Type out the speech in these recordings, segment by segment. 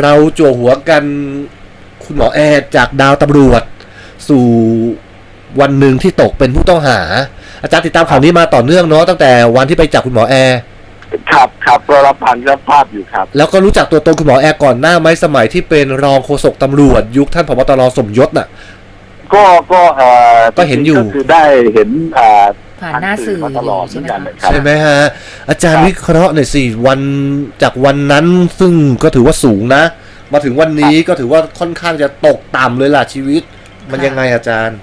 เราจั่วหัวกันคุณหมอแอร์จากดาวตำรวจ สู่วันหนึ่งที่ตกเป็นผู้ต้องหา อาจารย์ติดตามข่าวนี้มาต่อเนื่องเนาะตั้งแต่วันที่ไปจับคุณหมอแอร์ครับครับก็รับผ่านรับภาพอยู่ครับ แล้วก็รู้จักตัวตนคุณหมอแอร์ก่อนหน้าไหมสมัยที่เป็นรองโฆษกตำรวจ ยุคท่านผบตรสมยศน่ะ ก็ก็เอ่อก็เห็นอยู่ก็คือได้เห็นอ่า ผ่านหน้าสื่อมาตลอดใช่เหมือนไหมกันคะนะครับ ใช่ไหมฮะ อาจารย์ครับวิเคราะห์หน่อยสิวันจากวันนั้นซึ่งก็ถือว่าสูงนะ มาถึงวันนี้ก็ถือว่าค่อนข้างจะตกต่ำเลยล่ะชีวิต มันค่ะยังไงอาจารย์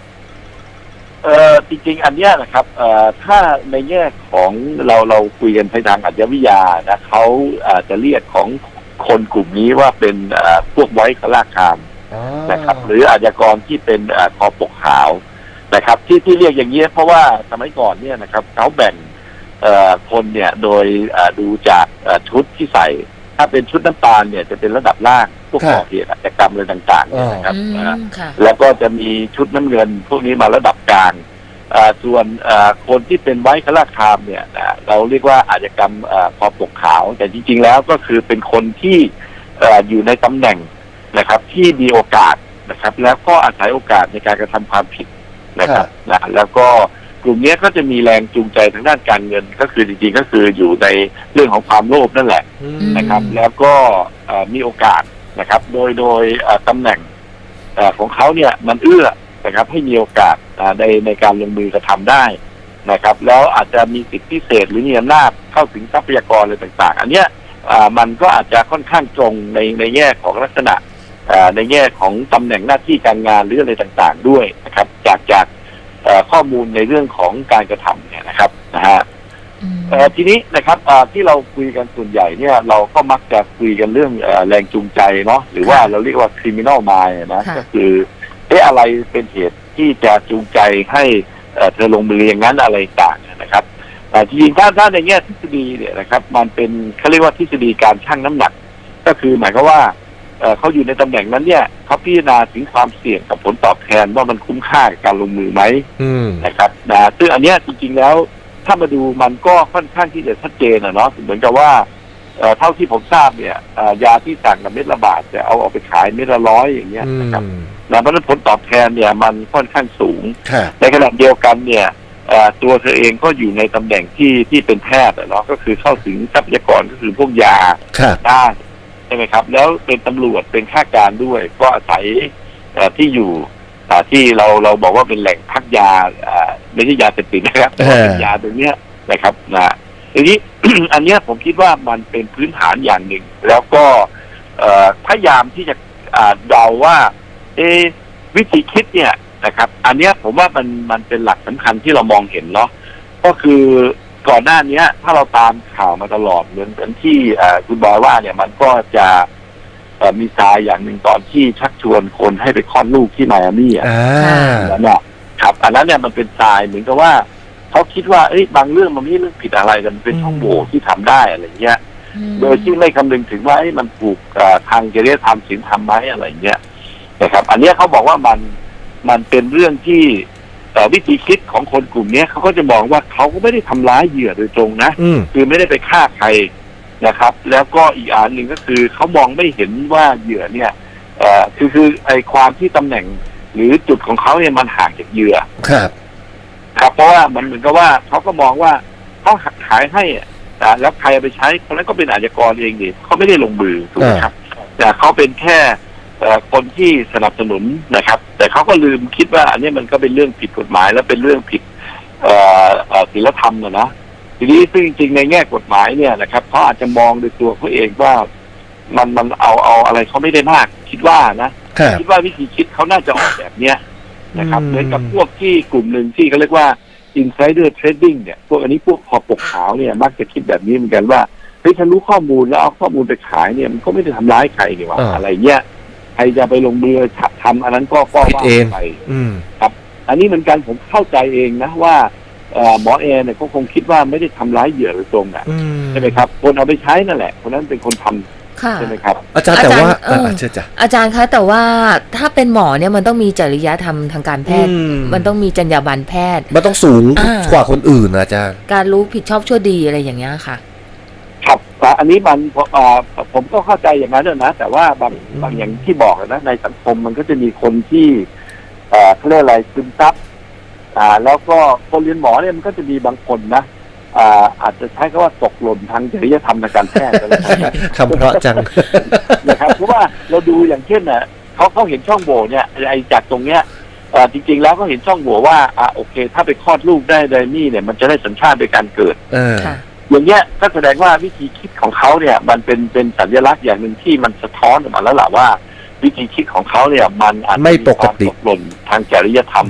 เออจริงๆ อันเนี้ยนะครับเอ่อถ้าในแง่ของเราเราคุยกันในทางอัจฉริยานะเขาอาจจะเรียกของคนกลุ่มนี้ว่าเป็นเอ่อพวกไว้ขลาคามนะครับ หรืออาชญากรที่เป็นเอ่อคอปกขาว นะครับ ที่ที่เรียกอย่างนี้ยเพราะว่าสมัยก่อนเนี่ยนะครับเขาแบ่งเอ่อคนเนี่ยโดยเอ่อดูจากเอ่อชุดที่ใส่ ถ้าเป็นชุดน้ำตาลเนี่ยจะเป็นระดับล่างพวกครับก่อเหตุอาชญากรรมอะไรต่างๆเนี่ยนะครับอือ่ามค่ะแล้วก็จะมีชุดน้ำเงินพวกนี้มาระดับกลางอ่าส่วนอ่าคนที่เป็นไว้ขลาคามเนี่ยนะเราเรียกว่าอาชญากรรมอาพอปกขาว แต่จริง ๆ แล้วก็คือเป็นคนที่อ่าอยู่ในตำแหน่งนะครับที่มีโอกาสนะครับ แล้วก็อาศัยโอกาสในการกระทำความผิด นะครับนะแล้วก็กลุ่มเนี้ยก็จะมีแรงจูงใจทางด้านการเงินก็คือจริงๆก็คืออยู่ในเรื่องของความโลภนั่นแหละอืมมนะครับ แล้วก็เอ่อมีโอกาสนะครับ โดยโดยเอ่อตำแหน่งเอ่อของเขาเนี่ยมันเอื้อนะครับให้มีโอกาสอ่าในในการลงมือกระทำได้นะครับ แล้วอาจจะมีสิทธิพิเศษหรือมีอำนาจเข้าถึงทรัพยากรอะไรต่าง ๆ อันเนี้ยอ่ามันก็อาจจะค่อนข้างตรงในในแง่ของลักษณะอ่า ในแง่ของตำแหน่งหน้าที่การงานหรืออะไรต่างๆ ด้วยนะครับ จากจากเอ่อข้อมูลในเรื่องของการกระทำเนี่ยนะครับนะฮะอืมเอ่อทีนี้นะครับเอ่อที่เราคุยกันส่วนใหญ่เนี่ยเราก็มักจะคุยกันเรื่องเอ่อแรงจูงใจเนาะหรือว่าเราเรียกว่า criminal mind นะค่ะก็คือเอ๊ะอะไรเป็นเหตุที่จะจูงใจให้เอ่อเธอลงมืออย่างนั้นอะไรต่างนะครับแต่จริงๆถ้าถ้าในแง่ทฤษฎีเนี่ยนะครับ มันเป็นเขาเรียกว่าทฤษฎีการชั่งน้ำหนัก ก็คือหมายความว่า เอ่อเขาอยู่ในตำแหน่งนั้นเนี่ยเขาพิจารณาถึงความเสี่ยงกับผลตอบแทนว่ามันคุ้มค่ากับการลงมือไหมอืมนะครับนะซึ่งอันเนี้ยจริงๆแล้วถ้ามาดูมันก็ค่อนข้างที่จะชัดเจนนะเนาะเหมือนกับว่าเอ่อเท่าที่ผมทราบเนี่ยเอ่อยาที่สั่งกับเม็ดละบาทจะเอาออกไปขายเม็ดละร้อยอย่างเงี้ยอืนะครับมนะเพราะฉะนั้นผลตอบแทนเนี่ยมันค่อนข้างสูงค่ะในขณะเดียวกันเนี่ยเอ่อตัวเธอเองก็อยู่ในตำแหน่งที่ที่เป็นแพทย์อะเนาะก็คือเข้าถึงทรัพยากรก็คือพวกยาค่ะได้ใช่ไหมครับ แล้วเป็นตำรวจเป็นข้าการด้วย ก็อาศัยเอ่อที่อยู่อ่าที่เราเราบอกว่าเป็นแหล่งพักยาอ่าไม่ใช่ยาเสพติดนะครับแต่ว่าเป็นยาตรงเนี้ยนะครับนะทีนี้อันเนี้ยผมคิดว่ามันเป็นพื้นฐานอย่างหนึ่ง แล้วก็เอ่อพยายามที่จะอ่าเดาว่า เอะวิธีคิดเนี่ยนะครับ อันเนี้ยผมว่ามันมันเป็นหลักสำคัญที่เรามองเห็นเนาะก็คือ ก่อนหน้าเนี้ย ถ้าเราตามข่าวมาตลอดเหมือนเหมือนที่เอ่อคุณบอยว่าเนี่ยมันก็จะเอ่อมีทรายอย่างหนึ่งตอนที่ชักชวนคนให้ไปคลอดลูกที่ไมอามี่อะอ่าอันนั้นเนี่ยครับอันนั้นเนี่ยมันเป็นทรายเหมือนกับว่าเขาคิดว่าเอ้ยบางเรื่องมันไม่ใช่เรื่องผิดอะไรแต่มันเป็นช่องโหว่ที่ทำได้อะไรเงี้ย โดยที่ไม่คำนึงถึงว่าเอ้ยมันถูกเอ่อทางจริยธรรมศีลธรรมไหมอะไรเงี้ยนะครับ อันเนี้ยเขาบอกว่ามันมันเป็นเรื่องที่ เอ่อวิธีคิดของคนกลุ่มเนี้ยเขาก็จะมองว่าเขาก็ไม่ได้ทำร้ายเหยื่อโดยตรงนะอืมคือไม่ได้ไปฆ่าใครนะครับ แล้วก็อีกอันหนึ่งก็คือเขามองไม่เห็นว่าเหยื่อเนี่ยเอ่อคือคือไอความที่ตำแหน่ง หรือจุดของเขาเนี่ยมันห่างจากเหยื่อครับ ครับเพราะว่ามันเหมือนกับว่าเขาก็มองว่าเขาขายให้อะแต่แล้วใครเอาไปใช้คนนั้นก็เป็นอาชญากรเองดิเขาไม่ได้ลงมือถูกไหมครับ แต่เขาเป็นแค่เอ่อคนที่สนับสนุนนะครับแต่ เขาก็ลืมคิดว่า อันนี้มันก็เป็นเรื่องผิดกฎหมาย และเป็นเรื่องผิดเอ่อเอ่อศีลธรรมนะนะทีนี้ซึ่งจริงๆในแง่กฎหมายเนี่ยนะครับเขาอาจจะมองโดยตัวเขาเองว่ามันมันเอาเอาอะไรเขาไม่ได้มาก คิดว่านะครับคิดว่าวิธีคิดเขาน่าจะออกแบบเนี้ยนะครับอืมเหมือนกับพวกที่กลุ่มหนึ่งที่เขาเรียกว่า insider trading เนี่ยพวกอันนี้พวกคอปกขาวเนี่ยมักจะคิดแบบนี้เหมือนกันว่าเฮ้ยฉันรู้ข้อมูลแล้วเอาข้อมูลไปขายเนี่ยมันก็ไม่ได้ทำร้ายใครนี่หว่าอ่าอะไรเงี้ยใค รจะไปลงมือทำอันนั้นก็ก็ผิดว่าเองไปอืมอันนี้เหมือนกันผมเข้าใจเองนะว่าเอ่อหมอแอร์เนี่ยเขาคงคิดว่าไม่ได้ทำร้ายเหยื่อโดยตรงอะอืมใช่ไหมครับ คนเอาไปใช้นั่นแหละคนนั้นเป็นคนทำค่ะใช่ไหมครับ อาจารย์แต่ว่าอาจารย์เอออะเชื่อจ้ะอาจารย์คะแต่ว่าถ้าเป็นหมอเนี่ยมันต้องมีจริยธรรมทางการแพทย์อืมมันต้องมีจรรยาบรรณแพทย์ มันต้องสูงอ่ากว่าคนอื่นนะอาจารย์ การรู้ผิดชอบชั่วดีอะไรอย่างเงี้ยค่ะครับแต่ อันนี้มันอ่าผมก็เข้าใจอย่างนั้นนะแต่ว่าบางอืมบางอย่างที่บอกนะในสังคมมันก็จะมีคนที่เอ่อเขาเรียกอะไรซึมซับอ่า แล้วก็คนเรียนหมอเนี่ยมันก็จะมีบางคนนะอ่าอาจจะใช้คำว่าตกหล่นทางจริยธรรมทางการแพทย์ก็แล้วกันนะคำเพราะจังนะครับเพราะว่าเราดูอย่างเช่นน่ะเขาเขาเห็นช่องโหว่เนี่ยไอ้จากตรงเนี้ยเอ่อจริงๆแล้วเขาเห็นช่องโหว่ว่าอ่าโอเค ถ้าไปคลอดลูกได้ไดนี่เนี่ยมันจะได้สัญชาติโดยการเกิดเออค่ะอย่างเงี้ยก็แสดงว่าวิธีคิดของเขาเนี่ย มันเป็นเป็นสัญลักษณ์อย่างหนึ่งที่มันสะท้อนออกมาแล้วล่ะว่า วิธีคิดของเขาเนี่ย มันอาจจะไม่ปกติความตกหล่นทางจริยธรรม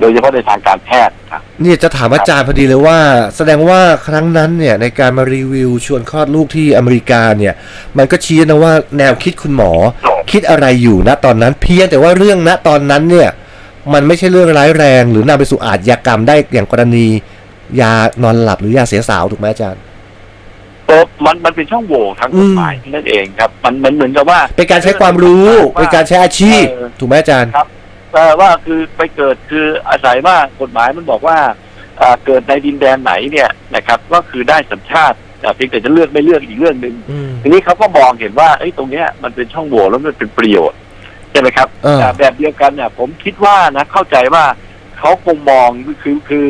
โดยเฉพาะในทางการแพทย์ครับเนี่ยจะถามอาจารย์พอดีเลยว่า แสดงว่าครั้งนั้นเนี่ยในการมารีวิวชวนคลอดลูกที่อเมริกาเนี่ย มันก็ชี้นะว่าแนวคิดคุณหมอ คิดอะไรอยู่ณตอนนั้น เพียงแต่ว่าเรื่องณตอนนั้นเนี่ย มันไม่ใช่เรื่องร้ายแรง หรือนำไปสู่อาชญากรรมได้อย่างกรณี ยานอนหลับหรือยาเสียสาวถูกไหมอาจารย์เออมันมันเป็นช่องโหว่ทางกฎหมายนั่นเองครับ มันมันเหมือนกับว่า เป็นการใช้ความรู้เป็นการใช้อาชีพเออถูกไหมอาจารย์ครับเออว่าคือไปเกิดคืออาศัยว่ากฎหมายมันบอกว่าอ่าเกิดในดินแดนไหนเนี่ยนะครับ ก็คือได้สัญชาติแต่เพียงแต่จะเลือกไม่เลือกอีกเรื่องหนึ่งอืมทีนี้เขาก็มองเห็นว่าไอ้ยตรงเนี้ยมันเป็นช่องโหว่แล้วมันเป็นประโยชน์ใช่ไหมครับเออแต่แบบเดียวกันเนี่ยผมคิดว่านะเข้าใจว่าเขาคงมองคือคือ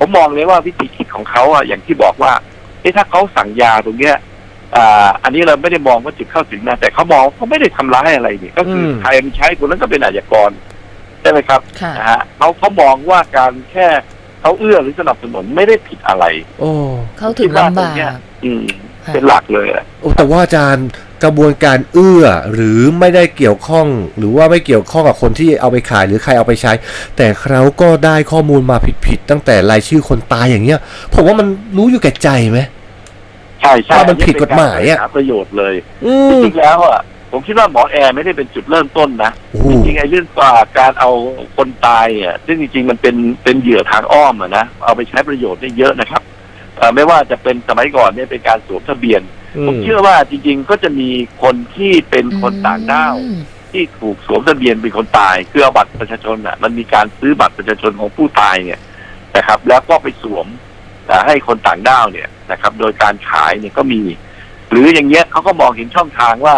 ผมมองเลยว่าวิธีคิดของเขาอะอย่างที่บอกว่าเอ้ถ้าเขาสั่งยาตรงเนี้ยอ่าอันนี้เราไม่ได้มองว่าจุดเข้าถึงนะแต่เขามองเขาไม่ได้ทำร้ายอะไรนี่ก็คืออมใครมันใช้คนนั้นก็เป็นอาชญากรใช่ไหมครับค่ะนะฮะเขาเขามองว่าการแค่เขาเอื้อหรือสนับสนุนไม่ได้ผิดอะไร โอ้เข้าถึงลำบากอืมค่ะเป็นหลักเลยอะโอ้แต่ว่าอาจารย์ กระบวนการเอื้อหรือไม่ได้เกี่ยวข้อง หรือว่าไม่เกี่ยวข้องกับคนที่เอาไปขายหรือใครเอาไปใช้ แต่เขาก็ได้ข้อมูลมาผิดๆตั้งแต่รายชื่อคนตายอย่างเงี้ยผมว่ามันรู้อยู่แก่ใจไหมใช่ใช่ว่ามันผิดกฎหมายอะหาประโยชน์เลยอืจมริงๆแล้วอะผมคิดว่าหมอแอร์ไม่ได้เป็นจุดเริ่มต้นนะโอ้โหจริงๆไอ้เรื่องว่าการเอาคนตายอะซึ่งจริงๆมันเป็นเป็นเหยื่อทางอ้อมอะนะเอาไปใช้ประโยชน์ได้เยอะนะครับเอ่อไม่ว่าจะเป็นสมัยก่อนเนี่ยเป็นการสวมทะเบียน ผมเชื่อว่าจริง ๆ ก็จะมีคนที่เป็นคนต่างด้าวอืมที่ถูกสวมทะเบียนเป็นคนตายคือเอาบัตรประชาชนอะ มันมีการซื้อบัตรประชาชนของผู้ตายเนี่ยนะครับ แล้วก็ไปสวมอ่าให้คนต่างด้าวเนี่ยนะครับ โดยการขายเนี่ยก็มี หรืออย่างเงี้ยเขาก็มองเห็นช่องทางว่า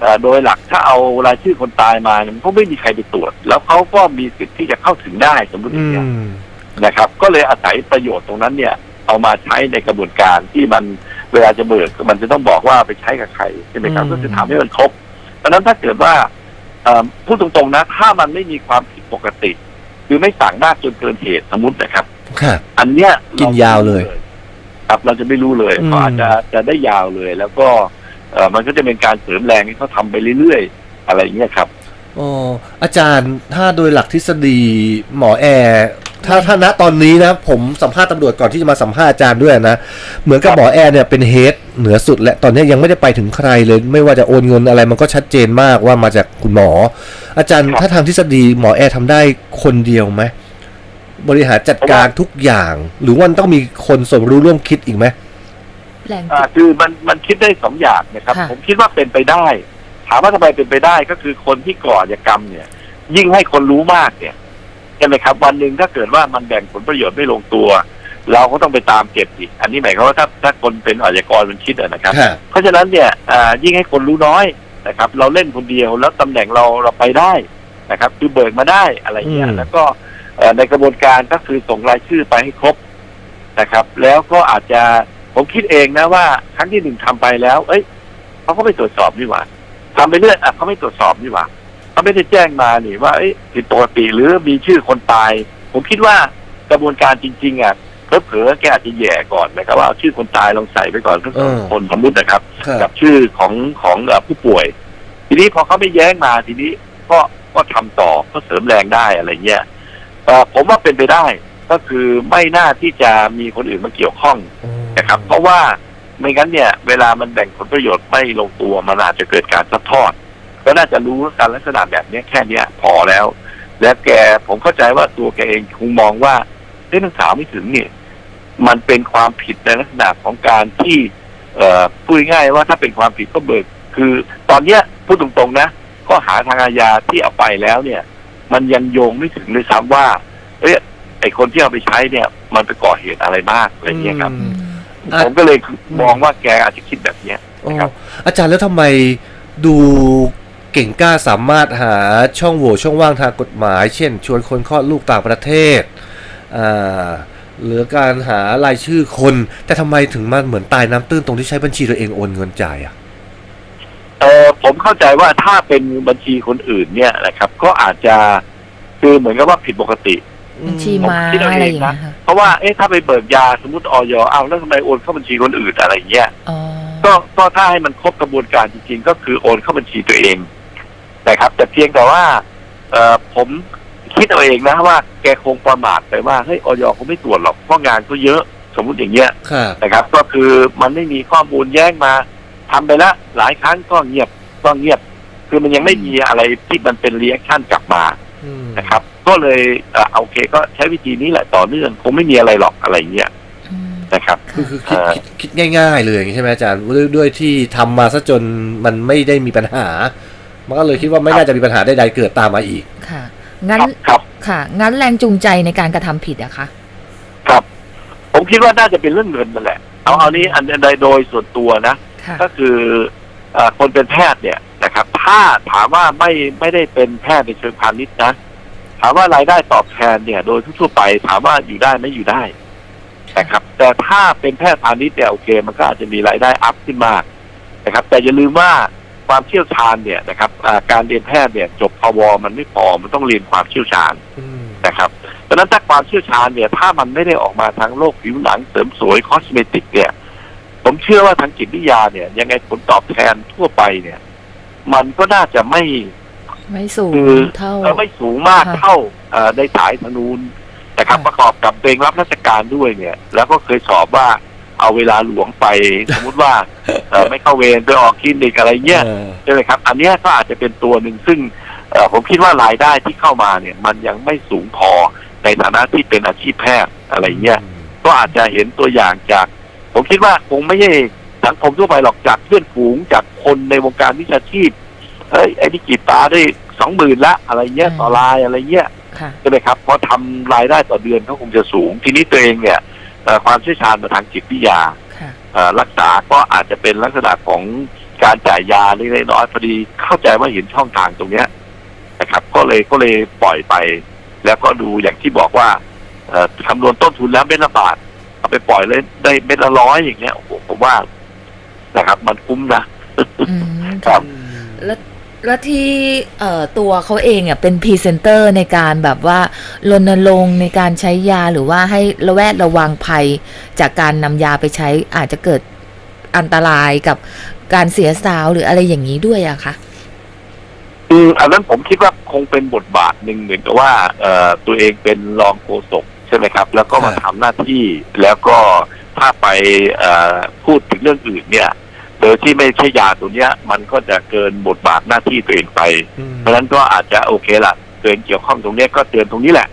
เอ่อโดยหลักถ้าเอารายชื่อคนตายมาเนี่ยมันก็ไม่มีใครไปตรวจ แล้วเขาก็มีสิทธิ์ที่จะเข้าถึงได้สมมติออืย่างเงี้ยมนะครับ ก็เลยอาศัยประโยชน์ตรงนั้นเนี่ย เอามาใช้ในกระบวนการที่มัน เวลาจะเบิกมันจะต้องบอกว่าไปใช้กับใครใช่ไหมครับอืมก็คือทำให้มันครบเพราะฉะนั้นถ้าเกิดว่าเอ่อพูดตรงๆนะ ถ้ามันไม่มีความผิดปกติ คือไม่สั่งมากจนเกินเหตุสมมตินะครับค่ะอันเนี้ยกินยาวเลย ครับเราจะไม่รู้เลยอืมก็อาจจะจะได้ยาวเลย แล้วก็เอ่อมันก็จะเป็นการเสริมแรงให้เขาทำไปเรื่อยๆ อะไรอย่างเงี้ยครับอ๋ออาจารย์ถ้าโดยหลักทฤษฎีหมอแอร์ ถ้าถ้าณตอนนี้นะ ผมสัมภาษณ์ตำรวจก่อนที่จะมาสัมภาษณ์อาจารย์ด้วยนะ เหมือนกับหมอแอร์เนี่ยเป็นเฮดเหนือสุด และตอนนี้ยังไม่ได้ไปถึงใครเลย ไม่ว่าจะโอนเงินอะไรมันก็ชัดเจนมากว่ามาจากคุณหมอ อาจารย์ครับถ้าทางทฤษฎีหมอแอร์ทำได้คนเดียวไหมบริหารจัดการทุกอย่าง หรือว่ามันต้องมีคนสมรู้ร่วมคิดอีกไหมแรงอ่าคือมันมันคิดได้สองอย่างนะครับ ค่ะ ผมคิดว่าเป็นไปได้ ถามว่าทำไมเป็นไปได้ก็คือคนที่ก่ออาชญากรรมเนี่ย ยิ่งให้คนรู้มากเนี่ย ใช่ไหมครับ วันหนึ่งถ้าเกิดว่ามันแบ่งผลประโยชน์ไม่ลงตัว เราก็ต้องไปตามเก็บอีก อันนี้หมายความว่าถ้าถ้าคนเป็นอาชญากรมันคิดอะนะครับค่ะเพราะฉะนั้นเนี่ยอ่ายิ่งให้คนรู้น้อยนะครับ เราเล่นคนเดียวแล้วตำแหน่งเราเราไปได้นะครับ คือเบิกมาได้อะไรเงี้ยอืมแล้วก็เอ่อในกระบวนการก็คือส่งรายชื่อไปให้ครบนะครับ แล้วก็อาจจะผมคิดเองนะว่าครั้งที่หนึ่งทำไปแล้ว เอ้ยเขาก็ไม่ตรวจสอบนี่หว่าทำไปเรื่อยอะเขาไม่ตรวจสอบนี่หว่า เขาไม่ได้แจ้งมานี่ว่าเอ้ยผิดปกติหรือมีชื่อคนตาย ผมคิดว่ากระบวนการจริง ๆ อะเผลอๆแกอาจจะแย่ก่อนนะครับว่าเอาชื่อคนตายลองใส่ไปก่อนก็เออคนสมมุตินะครับค่ะกับชื่อของของเอ่อผู้ป่วย ทีนี้พอเขาไม่แย้งมาทีนี้ก็ก็ทำต่อก็เสริมแรงได้อะไรเงี้ยเอ่อผมว่าเป็นไปได้ก็คือไม่น่าที่จะมีคนอื่นมาเกี่ยวข้องนะครับ เพราะว่าไม่งั้นเนี่ย เวลามันแบ่งผลประโยชน์ไม่ลงตัวมันอาจจะเกิดการซัดทอด ก็น่าจะรู้การลักษณะแบบเนี้ยแค่เนี้ยพอแล้ว และแกผมเข้าใจว่าตัวแกเองคงมองว่าเรื่องสาวไม่ถึงเนี่ยมันเป็นความผิดในลักษณะของการที่เอ่อพูดง่ายๆว่าถ้าเป็นความผิดก็เบิก คือ ตอนเนี้ยพูดตรงๆนะข้อหาทางอาญาที่เอาไปแล้วเนี่ย มันยังโยงไม่ถึงเลยซ้ำว่าเอ้ยไอคนที่เอาไปใช้เนี่ย มันไปก่อเหตุอะไรมากอะไรเงี้ยครับอืมอืมอะผมก็เลยมองว่าแกอาจจะคิดแบบเนี้ยอ๋อครับอาจารย์แล้วทำไมดู เก่งกล้าสามารถหาช่องโหว่ช่องว่างทางกฎหมาย เช่น ชวนคนคลอดลูกต่างประเทศอ่าหรือการหารายชื่อคน แต่ทำไมถึงมาเหมือนตายน้ำตื้นตรงที่ใช้บัญชีตัวเองโอนเงินจ่ายอะเออผมเข้าใจว่าถ้าเป็นบัญชีคนอื่นเนี่ยนะครับ ก็อาจจะคือเหมือนกับว่าผิดปกติบัญชีผมมาคิดเอาอะไรเองอย่างนะเงี้ยค่ะเพราะว่าเอ๊ะถ้าไปเบิกยาสมมติออยเอาแล้วทำไมโอนเข้าบัญชีคนอื่นอะไรเงี้ยอ๋อก็ก็ถ้าให้มันครบกระบวนการจริงๆ ก็คือโอนเข้าบัญชีตัวเอง นะครับ แต่เพียงแต่ว่า เออผมคิดเอาเองนะว่าแกคงประมาทไปว่าเฮ้ยออยคงไม่ตรวจหรอกเพราะงานก็เยอะสมมุติอย่างเงี้ยครับนะครับ ก็คือมันไม่มีข้อมูลแย้งมาทำไปแล้วหลายครั้งก็เงียบก็เงียบ คือมันยังไม่มีอะไรที่มันเป็นรีแอคชั่นกลับมาอืมนะครับ ก็เลยเอ่อโอเคก็ใช้วิธีนี้แหละต่อเนื่อง คงไม่มีอะไรหรอกอะไรเงี้ยอืมนะครับคือคือคิดเอ่อคิดคิดง่าย ๆ เลยอย่างนี้ใช่ไหมอาจารย์ด้วยด้วยที่ทำมาซะจนมันไม่ได้มีปัญหา มันก็เลยคิดว่าไม่น่าจะมีปัญหาใดๆเกิดตามมาอีก ค่ะ งั้น ครับครับค่ะ งั้นแรงจูงใจในการกระทำผิดอะคะ ครับ ผมคิดว่าน่าจะเป็นเรื่องเงินนั่นแหละ เอาเอานี้อันใดโดยส่วนตัวนะค่ะก็คือเอ่อคนเป็นแพทย์เนี่ยนะครับ ถ้าถามว่าไม่ไม่ได้เป็นแพทย์ในเชิงพาณิชย์นะ ถามว่ารายได้ตอบแทนเนี่ย โดยทั่วๆไปถามว่าอยู่ได้ไหม่อยู่ได้นะครับ แต่ถ้าเป็นแพทย์พาณิชย์เนี่ยโอเค มันก็อาจจะมีรายได้อัพขึ้นมากนะครับ แต่อย่าลืมว่า ความเชี่ยวชาญเนี่ยนะครับอ่าการเรียนแพทย์เนี่ยจบพวมันไม่พอมันต้องเรียนความเชี่ยวชาญอืมนะครับดังนั้นถ้าความเชี่ยวชาญเนี่ยถ้ามันไม่ได้ออกมาทางโลกผิวหนังเสริมสวยคอสเมติกเนี่ย ผมเชื่อว่าทางจิตวิทยาเนี่ย ยังไงผลตอบแทนทั่วไปเนี่ย มันก็น่าจะไม่ไม่สูงคือเท่าเอ่อไม่สูงมากค่ะเท่าเอ่อในสายธนูนนะครับค่ะประกอบกับตัวเองรับราชการด้วยเนี่ย แล้วก็เคยสอบว่า เอาเวลาหลวงไป สมมุติว่าเอ่อไม่เข้าเวรไปออกคลินิกอะไรเงี้ยเออใช่ไหมครับ อันเนี้ยก็อาจจะเป็นตัวหนึ่งซึ่งเอ่อผมคิดว่ารายได้ที่เข้ามาเนี่ย มันยังไม่สูงพอในฐานะที่เป็นอาชีพแพทย์อะไรเงี้ยก็อาจจะเห็นตัวอย่างจาก ผมคิดว่าคงไม่ใช่สังคมทั่วไปหรอกจากเพื่อนฝูงจากคนในวงการวิชาชีพเฮ้ยไอ้นี่กรีดตาได้สองหมื่นละอะไรเงี้ยอืมต่อรายอะไรเงี้ยค่ะใช่ไหมครับเพราะทำรายได้ต่อเดือนเขาคงจะสูง ทีนี้ตัวเองเนี่ยเอ่อ ความเชี่ยวชาญมาทางจิตวิทยาค่ะเอ่อรักษาก็อาจจะเป็นลักษณะของการจ่ายยาเล็กๆน้อยๆพอดีเข้าใจว่าเห็นช่องทางตรงเนี้ยนะครับ ก็เลยก็เลยปล่อยไป แล้วก็ดูอย่างที่บอกว่าเอ่อคำนวณต้นทุนแล้วเม็ดละบาทเอาไปปล่อยเลยได้เม็ดละร้อยอย่างเงี้ยโอ้โหผมว่านะครับ มันคุ้มนะอืมครัค่ะบแล้ว แล้วที่ตัวเขาเองอะเป็นพรีเซนเตอร์ในการแบบว่ารณรงค์ในการใช้ยาหรือว่าให้ระแวดระวังภัย จากการนำยาไปใช้อาจจะเกิดอันตรายกับการเสียสาวหรืออะไรอย่างนี้ด้วยอะคะอืมอันนั้นผมคิดว่าคงเป็นบทบาทหนึ่งเหมือนกับว่าเอ่อตัวเองเป็นรองโฆษกใช่ไหมครับ แล้วก็มาครับทำหน้าที่แล้วก็ถ้าไปพูดถึงเรื่องอื่นเนี่ย โดยที่ไม่ใช่ยาตัวเนี้ย มันก็จะเกินบทบาทหน้าที่ตัวเองไปอืมเพราะฉะนั้นก็อาจจะโอเคละตัวเองเกี่ยวข้องตรงเนี้ยก็เตือนตรงนี้แหละ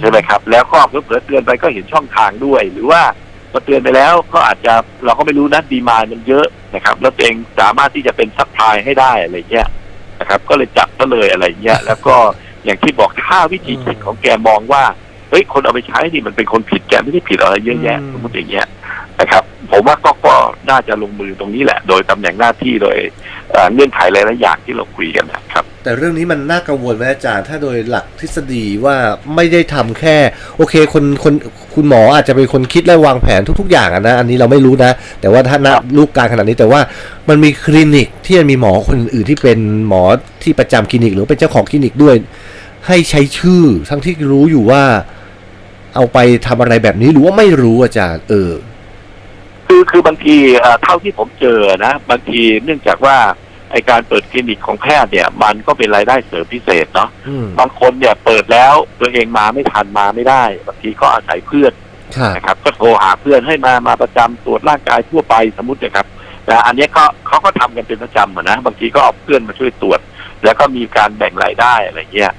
ใช่ไหมครับ แล้วก็เผื่อๆเตือนไปก็เห็นช่องทางด้วย หรือว่าพอเตือนไปแล้วก็อาจจะเราก็ไม่รู้นะดีมามันเยอะนะครับ แล้วตัวเองสามารถที่จะเป็นซัพพลายให้ได้อะไรเงี้ยนะครับ ก็เลยจับก็เลยอะไรเงี้ยแล้วก็อย่างที่บอกถ้าวิธีคิดของแกมองว่าเฮ้ยคนเอาไปใช้นี่มันเป็นคนผิดแกไม่ได้ผิดอะไรเยอะแยะอืมสมมติอย่างเงี้ยนะครับ ผมว่าก็ก็น่าจะลงมือตรงนี้แหละ โดยตำแหน่งหน้าที่โดยเอ่อเงื่อนไขหลายๆอย่างที่เราคุยกันนะครับ แต่เรื่องนี้มันน่ากังวลไหมอาจารย์ ถ้าโดยหลักทฤษฎีว่าไม่ได้ทำแค่ โอเคคนคนคุณหมออาจจะเป็นคนคิดและวางแผนทุก ๆ อย่างนะอันนี้เราไม่รู้นะ แต่ว่าถ้าณครับลูกการขนาดนี้แต่ว่ามันมีคลินิกที่มีหมอคนอื่นที่เป็นหมอที่ประจำคลินิก หรือเป็นเจ้าของคลินิกด้วย ให้ใช้ชื่อทั้งที่รู้อยู่ว่า เอาไปทำอะไรแบบนี้หรือว่าไม่รู้อาจารย์ เออ คือคือบางทีเอ่อเท่าที่ผมเจอนะ บางทีเนื่องจากว่าไอการเปิดคลินิกของแพทย์เนี่ย มันก็เป็นรายได้เสริมพิเศษเนาะอืมบางคนเนี่ยเปิดแล้วตัวเองมาไม่ทันมาไม่ได้บางทีก็อาศัยเพื่อนค่ะนะครับก็โทรหาเพื่อนให้มามาประจำตรวจร่างกายทั่วไปสมมตินะครับนะอันเนี้ยก็เขาก็ทำกันเป็นประจำอะนะบางทีก็เอาเพื่อนมาช่วยตรวจ แล้วก็มีการแบ่งรายได้อะไรเงี้ย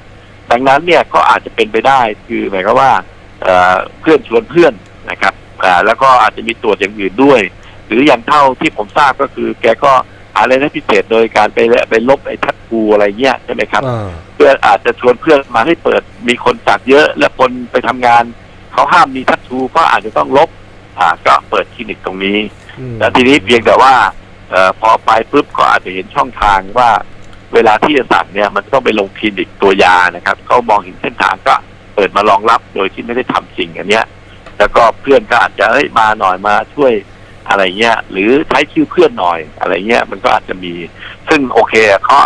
ดังนั้นเนี่ยก็อาจจะเป็นไปได้คือหมายความว่าเอ่อเพื่อนชวนเพื่อนนะครับอ่า แล้วก็อาจจะมีตรวจอย่างอื่นด้วย หรืออย่างเท่าที่ผมทราบก็คือ แกก็หาอะไรายได้พิเศษโดยการไปไปลบไอ้ทัดกูอะไรเงี้ยใช่ไหมครับอ่าเพื่อนอาจจะชวนเพื่อนมาให้เปิดมีคนสักเยอะ และคนไปทำงานเขาห้ามมีทัตทูก็อาจจะต้องลบอ่าก็เปิดคลินิกตรงนี้อืมแต่ทีนี้เพียงแต่ว่าเอ่อพอไปปุ๊บก็อาจจะเห็นช่องทางว่าเวลาที่จะสั่งเนี่ยมันต้องไปลงคลินิกตัวยานะครับเขามองเห็นเส้นทางก็เปิดมารองรับโดยที่ไม่ได้ทำจริงอันเนี้ย แล้วก็เพื่อนก็อาจจะเอ้ยมาหน่อยมาช่วยอะไรเงี้ย หรือใช้ชื่อเพื่อนหน่อยอะไรเงี้ยมันก็อาจจะมี ซึ่งโอเคเขา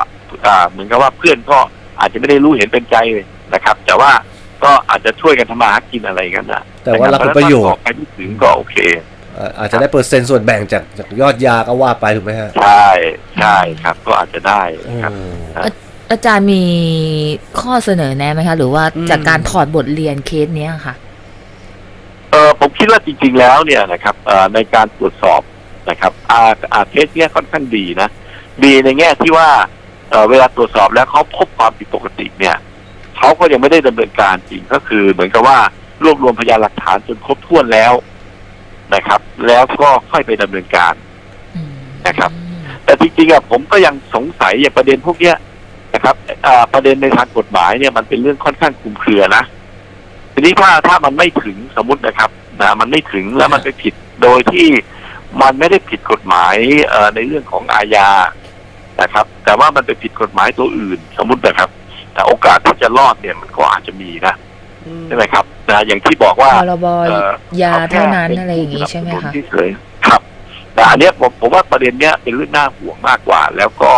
อ่าเหมือนกับว่าเพื่อนก็อาจจะไม่ได้รู้เห็นเป็นใจนะครับ แต่ว่าก็อาจจะช่วยกันทำมาหากินอะไรกันนะแต่ว่ารับผลประโยชน์ไปที่ถึงก็โอเคอ่าอาจจะได้เปอร์เซ็นต์ส่วนแบ่งจากจากยอดยาก็ว่าไปถูกไหมฮะใช่ใช่ครับ ก็อาจจะได้ครับอืมอาจารย์มีข้อเสนอแนะไหมคะ หรือว่าอืมจากการถอดบทเรียนเคสเนี้ยค่ะ เออผมคิดว่าจริง ๆ แล้วเนี่ยนะครับในการตรวจสอบนะครับอาอาเคสเนี้ยค่อนข้างดีนะ ดีในแง่ที่ว่าเวลาตรวจสอบแล้วเขาพบความผิดปกติเนี่ยเขาก็ยังไม่ได้ดำเนินการจริงก็คือ เหมือนกับว่ารวบรวมพยานหลักฐานจนครบถ้วนแล้วนะครับ แล้วก็ค่อยไปดำเนินการนะครับ แต่จริงๆอะผมก็ยังสงสัยอย่างประเด็นพวกเนี้ยนะครับประเด็นในทางกฎหมายเนี่ยมันเป็นเรื่องค่อนข้างคลุมเครือนะ ทีนี้ถ้าถ้ามันไม่ถึงสมมตินะครับนะมันไม่ถึงแล้วมันไปผิดโดยที่มันไม่ได้ผิดกฎหมายเอ่อในเรื่องของอาญานะครับ แต่ว่ามันไปผิดกฎหมายตัวอื่น สมมตินะครับ แต่โอกาสที่จะรอดเนี่ยมันก็อาจจะมีนะใช่ไหมครับนะอย่างที่บอกว่าพรบเอ่อยาเท่านั้นอะไรอย่างงี้ใช่ไหมคะเฉยๆครับแต่อันเนี้ยผมผมว่าประเด็นเนี้ยเป็นเรื่องน่าห่วงมากกว่า แล้วก็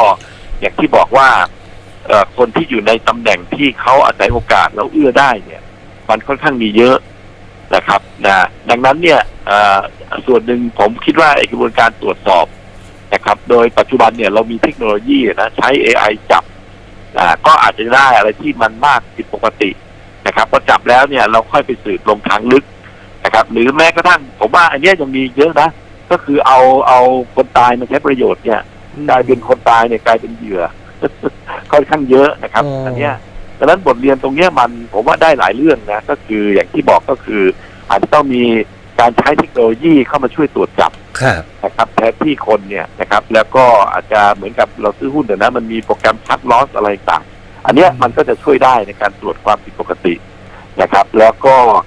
อย่างที่บอกว่าเอ่อคนที่อยู่ในตำแหน่งที่เขาอาศัยโอกาสแล้วเอื้อได้เนี่ย มันค่อนข้างมีเยอะนะครับนะดังนั้นเนี่ยเอ่อส่วนหนึ่งผมคิดว่าไอ้กระบวนการตรวจสอบนะครับ โดยปัจจุบันเนี่ยเรามีเทคโนโลยีนะใช้ AI จับอ่าก็อาจจะได้อะไรที่มันมากผิดปกตินะครับพอจับแล้วเนี่ยเราค่อยไปสืบลงทางลึกนะครับ หรือแม้กระทั่งผมว่าอันเนี้ยยังมีเยอะนะ ก็คือเอาเอาคนตายมาใช้ประโยชน์เนี่ยกลายเป็นคนตายเนี่ยกลายเป็นเหยื่อค่อนข้างเยอะนะครับอ๋ออัอันเนี้ย ดังนั้นบทเรียนตรงเนี้ยมันผมว่าได้หลายเรื่องนะก็คืออย่างที่บอกก็คือ อาจจะต้องมีการใช้เทคโนโลยีเข้ามาช่วยตรวจจับครับนะครับแทนที่คนเนี่ยนะครับ แล้วก็อาจจะเหมือนกับเราซื้อหุ้นเดี๋ยวนะมันมีโปรแกรมคัดลอสอะไรต่าง อันเนี้ยมันก็จะช่วยได้ในการตรวจความผิดปกตินะครับ แล้วก็เอ่อ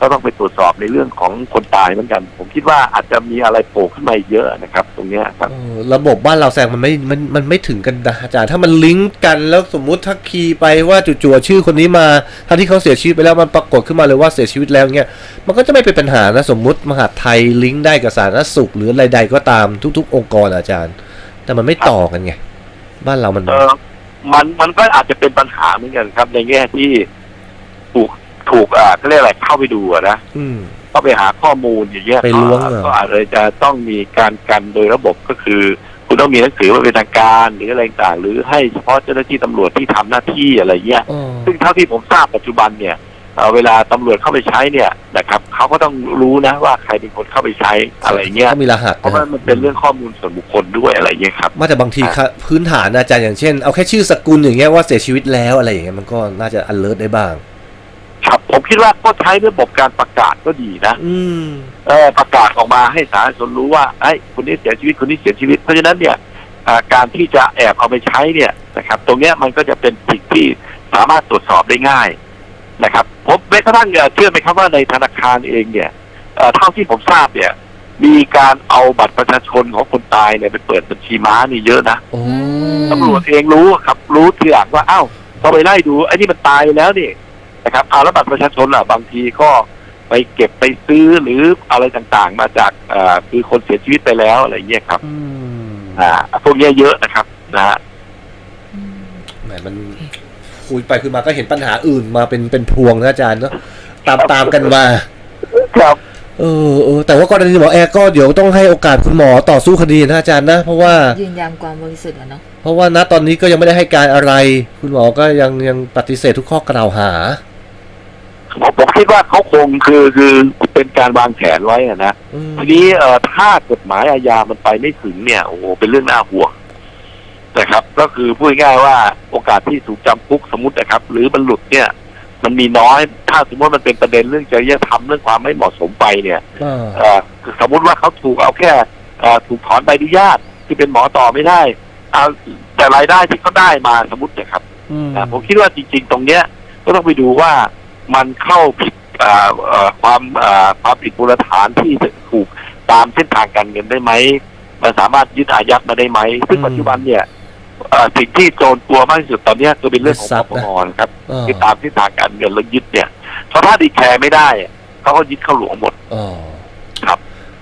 ก็ต้องไปตรวจสอบในเรื่องของคนตายเหมือนกัน ผมคิดว่าอาจจะมีอะไรโผล่ขึ้นมาอีกเยอะนะครับ ตรงเนี้ยครับเออระบบบ้านเราแซงมันไม่มันมันไม่ถึงกันนะอาจารย์ถ้ามันลิงก์กันแล้วสมมุติถ้าคีย์ไปว่าจู่ๆชื่อคนนี้มาถ้าที่เขาเสียชีวิตไปแล้วมันปรากฏขึ้นมาเลยว่าเสียชีวิตแล้วเงี้ยมันก็จะไม่เป็นปัญหานะสมมุติมหาดไทยลิงก์ได้กับสาธารณสุขหรืออะไรใดก็ตามทุก ๆ องค์กรอาจารย์ แต่มันไม่ต่อกันไงบ้านเรามันเออมันมันก็อาจจะเป็นปัญหาเหมือนกันครับ ในแง่ที่ถูก ถูกอ่าเขาเรียกอะไรเข้าไปดูอะนะอืม เข้าไปหาข้อมูลอย่างเงี้ยไปล้วงก็เหรอ ก็อาจจะต้องมีการกันโดยระบบก็คือ คุณต้องมีหนังสือว่าเป็นทางการหรืออะไรต่างๆหรือให้เฉพาะเจ้าหน้าที่ตำรวจที่ทำหน้าที่อะไรเงี้ยอ๋อซึ่งเท่าที่ผมทราบปัจจุบันเนี่ยเอ่อเวลาตำรวจเข้าไปใช้เนี่ยนะครับเขาก็ต้องรู้นะว่าใครเป็นคนเข้าไปใช้อะไรเงี้ยต้องมีรหัสเพราะว่ามันเป็นเรื่องข้อมูลส่วนบุคคลด้วยอะไรเงี้ยครับ ไมาแต่บางทีค่ะพื้นฐานอาจารย์อย่างเช่น เอาแค่ชื่อสกุลอย่างเงี้ยว่าเสียชีวิตแล้วอะไรอย่างเงี้ยมันก็น่าจะ alert ได้บ้าง ครับผมคิดว่าก็ใช้ระบบการประกาศก็ดีนะอืม เออประกาศออกมาให้สาธารณชนรู้ว่าไอ้ยคนนี้เสียชีวิตคนนี้เสียชีวิต เพราะฉะนั้นเนี่ยอ่าการที่จะแอบเอาไปใช้เนี่ยนะครับ ตรงเนี้ยมันก็จะเป็นสิ่งที่สามารถตรวจสอบได้ง่ายนะครับผมแม้กระทั่งเอ่อเชื่อไหมครับว่าในธนาคารเองเนี่ยเอ่อเท่าที่ผมทราบเนี่ย มีการเอาบัตรประชาชนของคนตายเนี่ยไปเปิดบัญชีม้านี่เยอะนะ โอ้มตำรวจเองรู้ครับ รู้ทีหลังว่าอ้าวพอไปไล่ดูไอ้นี่มันตายไปแล้วนี่ นะครับเอาแล้วบัตรประชาชนล่ะบางทีก็ไปเก็บไปซื้อหรืออะไรต่างๆ มาจากเอ่อคือคนเสียชีวิตไปแล้วอะไรเงี้ยครับอืมอ่าพวกเนี้ยเยอะนะครับ นะฮะอืมแหมมันคุยไปคุยมาก็เห็นปัญหาอื่นมาเป็นเป็นพวงนะอาจารย์เนาะตามตามกันมาครับเออเออแต่ว่ากรณีหมอแอร์ก็เดี๋ยวต้องให้โอกาสคุณหมอต่อสู้คดีนะอาจารย์นะ เพราะว่ายืนยันความบริสุทธิ์อะเนาะเพราะว่าณตอนนี้ก็ยังไม่ได้ให้การอะไร คุณหมอก็ยังยังปฏิเสธทุกข้อกล่าวหา ผมผมคิดว่าเขาคงคือคือเป็นการวางแผนไว้อะนะอืมทีนี้เอ่อถ้ากฎหมายอาญามันไปไม่ถึงเนี่ยโอ้โหเป็นเรื่องน่าห่วงนะครับ ก็คือพูดง่ายๆว่าโอกาสที่ถูกจำคุกสมมตินะครับ หรือมันหลุดเนี่ย มันมีน้อย ถ้าสมมติมันเป็นประเด็นเรื่องจริยธรรมเรื่องความไม่เหมาะสมไปเนี่ย อ่าเอ่อสมมติว่าเขาถูกเอาแค่เอ่อถูกถอนใบอนุญาตที่เป็นหมอต่อไม่ได้เอาแต่รายได้ที่เขาได้มาสมมตินะครับอืม อ่าผมคิดว่าจริง ๆ ตรงเนี้ยก็ต้องไปดูว่า มันเข้าผิดอ่าเอ่อความอ่าความผิดมูลฐานที่ถูกตามเส้นทางการเงินได้ไหมมันสามารถยึดอายัดมาได้ไหม ซึ่งอืมปัจจุบันเนี่ยเอ่อสิ่งที่โจรกลัวมากที่สุดตอนเนี้ยคือเป็นเรื่องของยึดทรัปพย์ปนะงนะครับอ๋อคือตามเส้นทางการเงินแล้วยึดเนี่ยเพราะถ้าดีแคร์ไม่ได้อะเขาก็ยึดเข้าหลวงหมดอ๋อ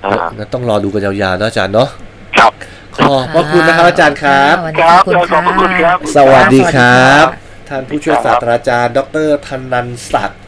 อ่างั้นต้องรอดูกันยาวๆเนอะอาจารย์เนาะครับขอบพระคุณนะครับอาจารย์ครับวันนี้ครับขอบคุณขอบพระคุณครัค่ะบสวัสดีครับสวัสดี ท่านผู้ช่วยศาสตราจารย์ ดรธนันศักดิ์